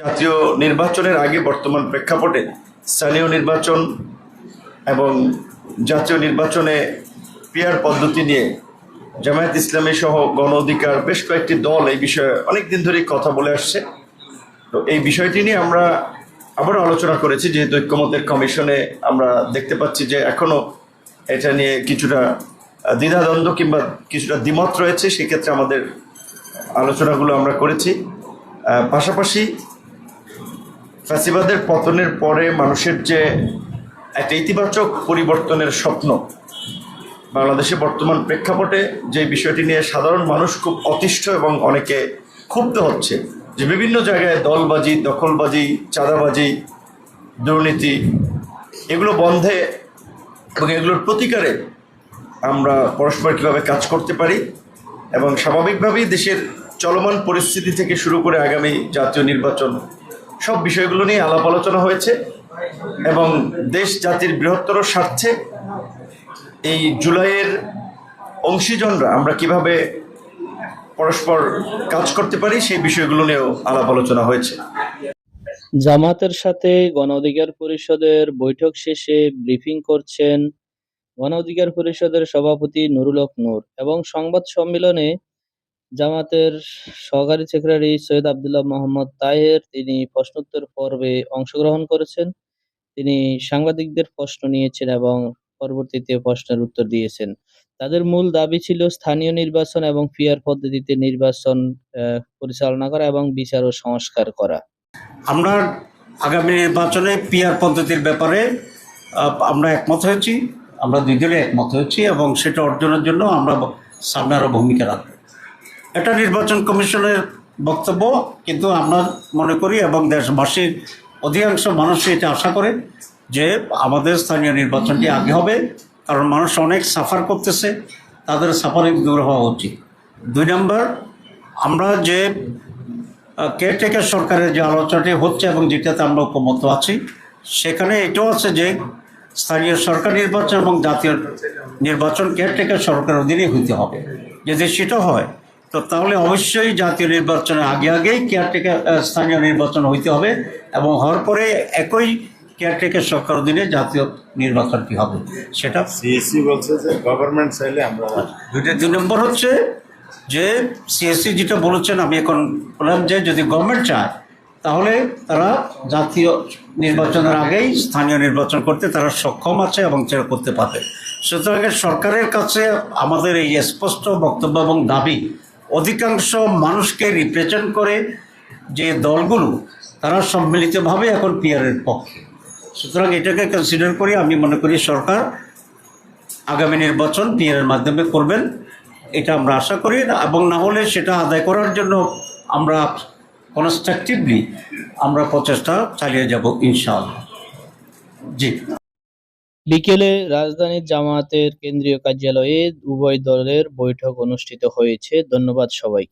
জাতীয় নির্বাচনের আগে বর্তমান প্রেক্ষাপটে স্থানীয় নির্বাচন এবং জাতীয় নির্বাচনে পিয়ার পদ্ধতি নিয়ে জামায়াত ইসলামী সহ গণ অধিকার বেশ কয়েকটি দল এই বিষয়ে অনেক দিন ধরেই কথা বলে আসছে। তো এই বিষয়টি নিয়ে আমরা আবারও আলোচনা করেছি, যেহেতু ঐক্যমতের কমিশনে আমরা দেখতে পাচ্ছি যে এখনও এটা নিয়ে কিছুটা দ্বিধাদ্বন্দ্ব কিংবা কিছুটা দ্বিমত রয়েছে, সেক্ষেত্রে আমাদের আলোচনাগুলো আমরা করেছি। পাশাপাশি ফ্যাসিবাদের পতনের পরে মানুষের যে একটা ইতিবাচক পরিবর্তনের স্বপ্ন, বাংলাদেশে বর্তমান প্রেক্ষাপটে যে বিষয়টি নিয়ে সাধারণ মানুষ খুব অতিষ্ঠ এবং অনেকে ক্ষুব্ধ হচ্ছে, যে বিভিন্ন জায়গায় দলবাজি, দখলবাজি, চাঁদাবাজি, দুর্নীতি, এগুলো বন্ধে এবং এগুলোর প্রতিকারে আমরা পরস্পর কীভাবে কাজ করতে পারি এবং স্বাভাবিকভাবেই দেশের চলমান পরিস্থিতি থেকে শুরু করে আগামী জাতীয় নির্বাচন সব বিষয়গুলো নিয়ে আলাপ আলোচনা হয়েছে এবং দেশ জাতির বৃহত্তর স্বার্থে এই জুলাইয়ের অংশীজনরা আমরা কীভাবে পরস্পর কাজ করতে পারি সেই বিষয়গুলো নিয়েও আলাপ আলোচনা হয়েছে। জামাতের সাথে গণ অধিকার পরিষদের বৈঠক শেষে ব্রিফিং করছেন গণ অধিকার পরিষদের সভাপতি নুরুল হক নূর এবং সংবাদ সম্মেলনে জামাতের সহকারী সেক্রেটারি সৈয়দ আবদুল্লাহ মোহাম্মদ তাহের, তিনি প্রশ্নোত্তর পর্বে অংশগ্রহণ করেছেন। তিনি সাংবাদিকদের প্রশ্ন নিয়েছেন এবং পরবর্তীতে প্রশ্নের উত্তর দিয়েছেন। তাদের মূল দাবি ছিল স্থানীয় নির্বাচন এবং পিয়ার পদ্ধতিতে নির্বাচন পরিচালনা করা এবং বিচার ও সংস্কার করা। আমরা আগামী নির্বাচনে পিআর পদ্ধতির ব্যাপারে আমরা একমত হয়েছি। আমরা দুই দলে একমত হয়েছি এবং সেটা অর্জনের জন্য আমরা সামনে আরও ভূমিকা রাখব। এটা নির্বাচন কমিশনের বক্তব্য, কিন্তু আমরা মনে করি এবং দেশবাসীর অধিকাংশ মানুষ এটা আশা করে যে আমাদের স্থানীয় নির্বাচনটি আগে হবে, কারণ মানুষ অনেক সাফার করতেছে, তাদের সাফারিং দূর হওয়া উচিত। দুই নম্বর, আমরা যে কেয়ারটেকার সরকারের যে আলোচনাটি হচ্ছে এবং যেটাতে আমরা ঐক্যমত আছি, সেখানে এটাও আছে যে, স্থানীয় সরকার নির্বাচন এবং জাতীয় নির্বাচন কেয়ারটেকার সরকারের অধীনে হইতে হবে। যদি সেটা হয় তো তাহলে অবশ্যই জাতীয় নির্বাচনের আগে আগেই কেয়ারটেকার স্থানীয় নির্বাচন হইতে হবে এবং হওয়ার পরে একই কেয়ারটেকার সরকার অধীনে জাতীয় নির্বাচনটি হবে সেটা সিএসসি বলছে যে গভর্নমেন্ট চাইলে আমরা দুইটা দুই নম্বর হচ্ছে যে সিএসসি যেটা বলেছেন আমি এখন বললাম যে যদি গভর্নমেন্ট চায় তাহলে তারা জাতীয় নির্বাচনের আগেই স্থানীয় নির্বাচন করতে তারা সক্ষম আছে এবং সেটা করতে পারবে। সুতরাং সরকারের কাছে আমাদের এই স্পষ্ট বক্তব্য এবং দাবি অধিকাংশ মানুষকে রিপ্রেজেন্ট করে যে দলগুলো, তারা সম্মিলিতভাবে এখন পিয়ারের পক্ষে। সুতরাং এটাকে কনসিডার করে আমি মনে করি সরকার আগামী নির্বাচন পিয়ারের মাধ্যমে করবেন, এটা আমরা আশা করি, এবং না হলে সেটা আদায় করার জন্য আমরা কনস্ট্রাকটিভলি আমরা প্রচেষ্টা চালিয়ে যাব ইনশাআল্লাহ। জি। বিকেলে রাজধানীর জামায়াতের কেন্দ্রীয় কার্যালয়ে উভয় দলের বৈঠক অনুষ্ঠিত হয়েছে। ধন্যবাদ সবাই